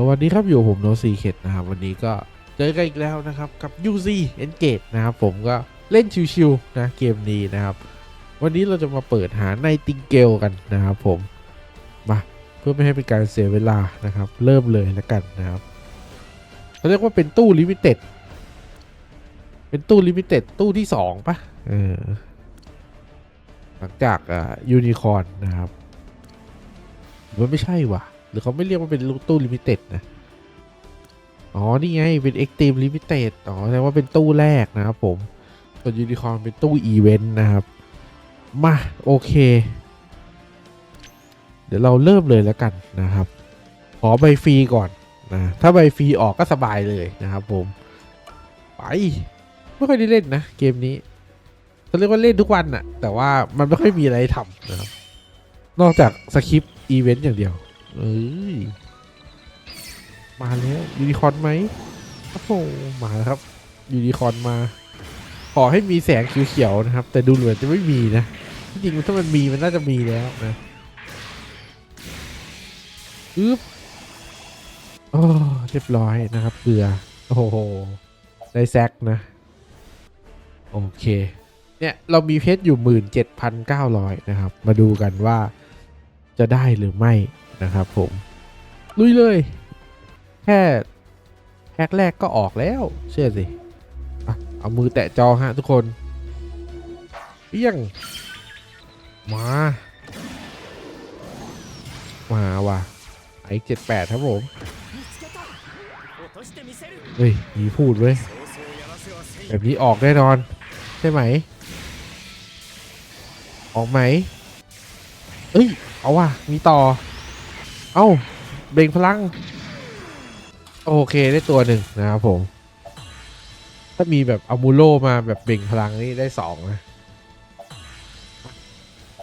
สวัสดีครับอยู่ผมโนซีเคดนะครับวันนี้ก็เจอกันอีกแล้วนะครับกับ UZ Engage นะครับผมก็เล่นชิวๆนะเกมนี้นะครับ วันนี้เราจะมาเปิดหาในติงเกลกันนะครับผมมาเพื่อไม่ให้เป็นการเสียเวลานะครับ เริ่มเลยแล้วกันนะครับเขาเรียกว่าเป็นตู้ลิมิเต็ดเป็นตู้ลิมิเต็ดตู้ที่สองปะเออหลังจากอ่ายูนิคอนนะครับหรือว่าไม่ใช่ว่ะ หรือเขาไม่เรียกว่าเป็นตู้ลิมิเต็ดนะ อ๋อ นี่ไง เป็น Extreme Limited อ๋อแสดงว่าเป็นตู้แรกนะครับผม ส่วนยูนิคอร์นเป็นตู้อีเวนต์นะครับ มา โอเค เดี๋ยวเราเริ่มเลยแล้วกันนะครับ ขอใบฟรีก่อนนะ ถ้าใบฟรีออกก็สบายเลยนะครับผม ไป ไม่ค่อยได้เล่นนะ เกมนี้เขาเรียกว่าเล่นทุกวันน่ะแต่ว่ามันไม่ค่อยมีอะไรทำนะครับ นอกจากสคริปต์อีเวนต์อย่างเดียว เอ้ยมาแล้วยูนิคอร์นไหมโอ้โหมาแล้วครับยูนิคอร์นมา ขอให้มีแสงเขียวๆนะครับ แต่ดูเหมือนจะไม่มีนะจริงๆถ้ามันมีมันน่าจะมีแล้วนะอึ๊บโอ้เรียบร้อยนะครับเกลือโอ้โหได้แซกนะ โอเค เนี่ย เรามีเพชรอยู่หมื่นเจ็ดพันเก้าร้อยนะครับ มาดูกันว่าจะได้หรือไม่ นะครับผมลุยเลย แค่แฮกแรกก็ออกแล้ว เชื่อสิอเอามือแตะจอฮะทุกคนเปี้ยง มา มาว่ะไอ้เจ็ดแปดครับผมเฮ้ยมีพูดเว้ยแบบนี้ออกแน่นอน ใช่ไหม ออกไหมเอ้ย เอาว่ะ มีต่อ เอ้าเบ่งพลัง โอเคได้ตัวหนึ่งนะครับผม ถ้ามีแบบอามูโลมาแบบเบ่งพลังนี่ได้สองนะ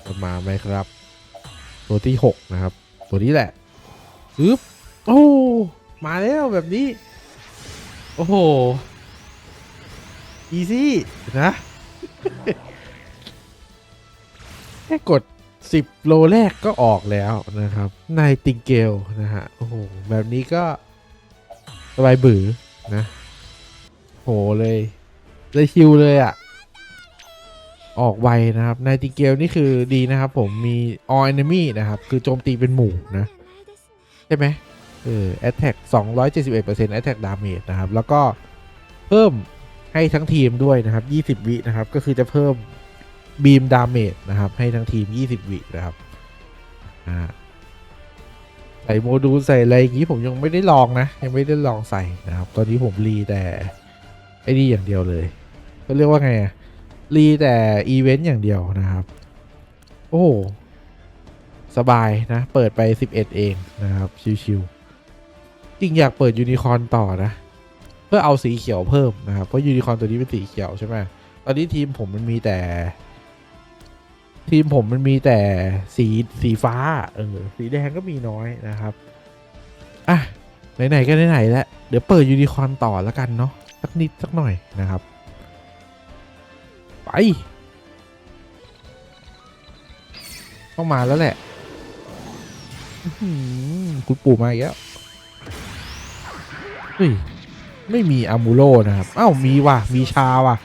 จะมาไหมครับ ตัวที่หกนะครับ ตัวนี้แหละอึ๊บโอ้มาแล้วแบบนี้ โอ้โหอีซี่นะแค่กด 10 โลแรกก็ออกแล้วนะครับในติงเกลนะฮะโอ้โหแบบนี้ก็สบายบือนะโหเลยเลยคิวเลยอะ่ะ ออกไวนะครับในติงเกลนี่คือดีนะครับ ผมมี all enemy นะครับ คือโจมตีเป็นหมู่นะ ใช่ไหมเออ attack 271% attack damage นะครับ แล้วก็เพิ่มให้ทั้งทีมด้วยนะครับ 20 วินะครับ ก็คือจะเพิ่ม บีมดาเมจนะครับ ให้ทั้งทีม 20 วินะครับใส่โมดูลใส่อะไรอย่างนี้ผมยังไม่ได้ลองนะ ยังไม่ได้ลองใส่นะครับ ตอนนี้ผมรีแต่ไอ้นี่อย่างเดียวเลย ก็เรียกว่าไงรีแต่อีเวนต์อย่างเดียวนะครับ โอ้สบายนะ เปิดไป 11 เองนะครับ ชิวๆจริงอยากเปิดยูนิคอร์นต่อนะ เพื่อเอาสีเขียวเพิ่มนะครับ เพราะยูนิคอร์นตัวนี้เป็นสีเขียวใช่ไหมตอนนี้ทีมผมมันมีแต่ ทีมผมมันมีแต่สีสีฟ้าเออสีแดงก็มีน้อยนะครับ อะ ไหน ๆ ก็ไหนๆแล้วเดี๋ยวเปิดยูนิคอนต่อแล้วกันเนาะสักนิด สักหน่อยนะครับ ไป ต้องมาแล้วแหละคุณปู่มาอีกแล้วเฮ้ยไม่มีอามูโรนะครับ เอ้า มีว่ะ มีชาว่ะ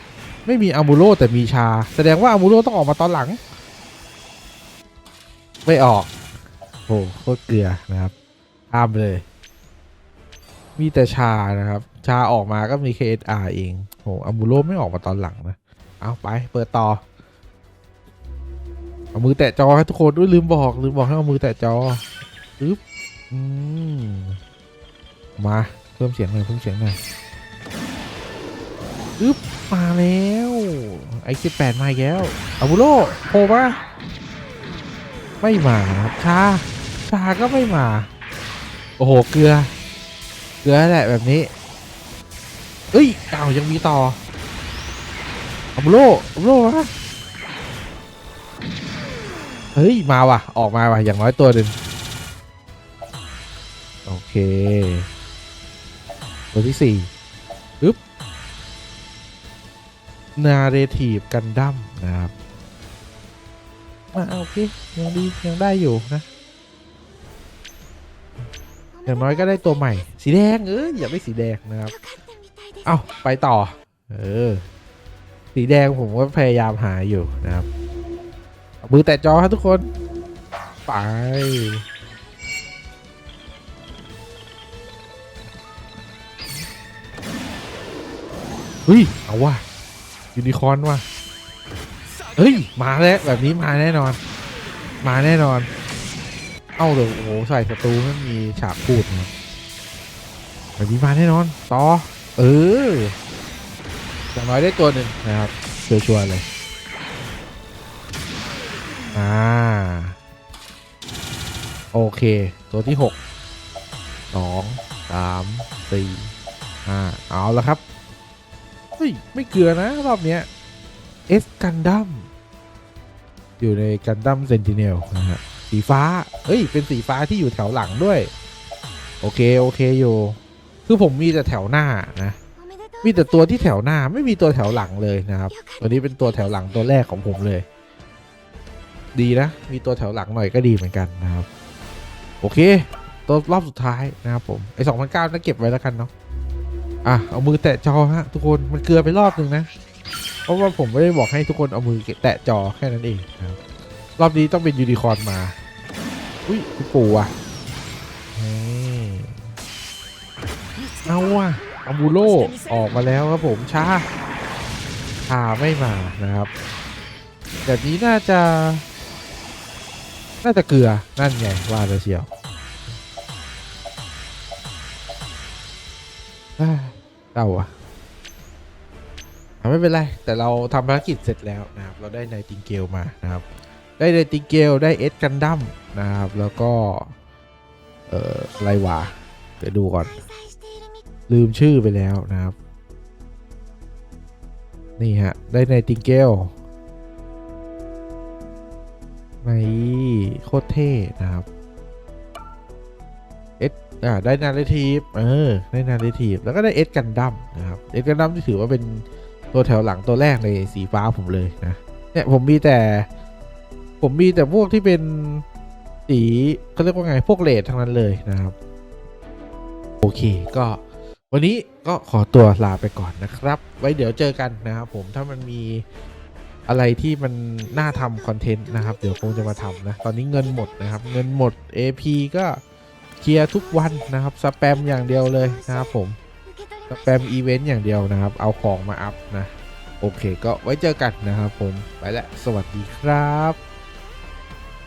ไม่มีอามูโรแต่มีชา แสดงว่าอามูโรต้องออกมาตอนหลัง ไม่ออกโอ้โคตรเกลือนะครับข้ามเลย มีแต่ชานะครับ ชาออกมาก็มี KSR เองโอ้อามูโรไม่ออกมาตอนหลังนะ เอาไปเปิดต่อ เอามือแตะจอให้ทุกคนด้วยลืมบอกลืมบอกให้เอามือแตะจอปึ๊บอืมมาเพิ่มเสียงหน่อยเพิ่มเสียงหน่อยอึ๊บมาแล้วไอ้สิบแปดมาแล้วอาบุโรโผล่มา ไม่มาครับชาชาก็ไม่มา โอ้โห เกลือ เกลือแหละแบบนี้ เอ้ยเอ้ายังมีต่ออาบุโรอาบุโรมาเฮ้ย มาว่ะ ออกมาว่ะ อย่างน้อยตัวหนึ่งโอเค ตัวที่สี่ปึ๊บนาเรทีฟกันดั้มนะครับ มาโอเคยังดียังได้อยู่นะอย่างน้อยก็ได้ตัวใหม่ สีแดงเอออย่าได้สีแดงนะครับเอาไปต่อ เออ สีแดงผมก็พยายามหาอยู่นะครับมือแตะจอครับทุกคน ไปเฮ้ยเอาว่ะยูนิคอร์นว่ะ เฮ้ย มาแล้วแบบนี้มาแน่นอน มาแน่นอน เอ้าเดี๋ยวโอ้โหใส่ศัตรูไม่มีฉากพูดนะแบบนี้มาแน่นอน ต่อ เอออย่างน้อยได้ตัวหนึ่งนะครับชัวร์ๆเลย อ่า โอเค ตัวที่หกสองสามสี่ห้าเอาแล้วครับ เฮ้ย ไม่เกลือนะ รอบเนี้ยเอสกันดัม อยู่ในกันดัมเซนติเนลนะฮะสีฟ้าเฮ้ย เป็นสีฟ้าที่อยู่แถวหลังด้วย โอเค โอเคอยู่ คือผมมีแต่แถวหน้านะ มีแต่ตัวที่แถวหน้าไม่มีตัวแถวหลังเลยนะครับ ตัวนี้เป็นตัวแถวหลังตัวแรกของผมเลย ดีนะ มีตัวแถวหลังหน่อยก็ดีเหมือนกันนะครับ โอเค ตัวรอบสุดท้ายนะครับผม ไอ้สองพันเก้าน่าเก็บไว้แล้วกันเนาะ อะ เอามือแตะจอฮะทุกคน มันเกลือไปรอบหนึ่งนะ เพราะว่าผมไม่ได้บอกให้ทุกคนเอามือแตะจอแค่นั้นเองนะครับ รอบนี้ต้องเป็นยูนิคอร์นมา อุ้ยคุณปู่อะเฮ้ยเอาว่ะอาบูโลออกมาแล้วครับผมช้าชาไม่มานะครับ แบบนี้น่าจะ น่าจะเกลือนั่นไงว่าจะเชียวอ้เต่าอะอะ ไม่เป็นไร แต่เราทำภารกิจเสร็จแล้วนะครับ เราได้ในติงเกลมานะครับ ได้ในติงเกลได้เอสกันดั้มนะครับ แล้วก็ เอ่อไรวะเดี๋ยวดูก่อน ลืมชื่อไปแล้วนะครับ นี่ฮะ ได้ในติงเกลในโคตรเท่นะครับเอสอ่าได้นาร์ทีฟเออ ได้นาร์ทีฟแล้วก็ได้เอสกันดั้มนะครับ เอสกันดั้มที่ถือว่าเป็น ตัวแถวหลังตัวแรกในสีฟ้าผมเลยนะเนี่ยผมมีแต่ ผมมีแต่พวกที่เป็นสีเขาเรียกว่าไงพวกเลดทั้งนั้นเลยนะครับ โอเคก็วันนี้ก็ขอตัวลาไปก่อนนะครับ ไว้เดี๋ยวเจอกันนะครับผมถ้ามันมีอะไรที่มันน่าทำคอนเทนต์นะครับ เดี๋ยวคงจะมาทำนะ ตอนนี้เงินหมดนะครับ เงินหมด AP ก็เคลียร์ทุกวันนะครับสแปมอย่างเดียวเลยนะครับผม แปมอีเวนต์อย่างเดียวนะครับ เอาของมาอัพนะ โอเคก็ไว้เจอกันนะครับผม ไปและ สวัสดีครับ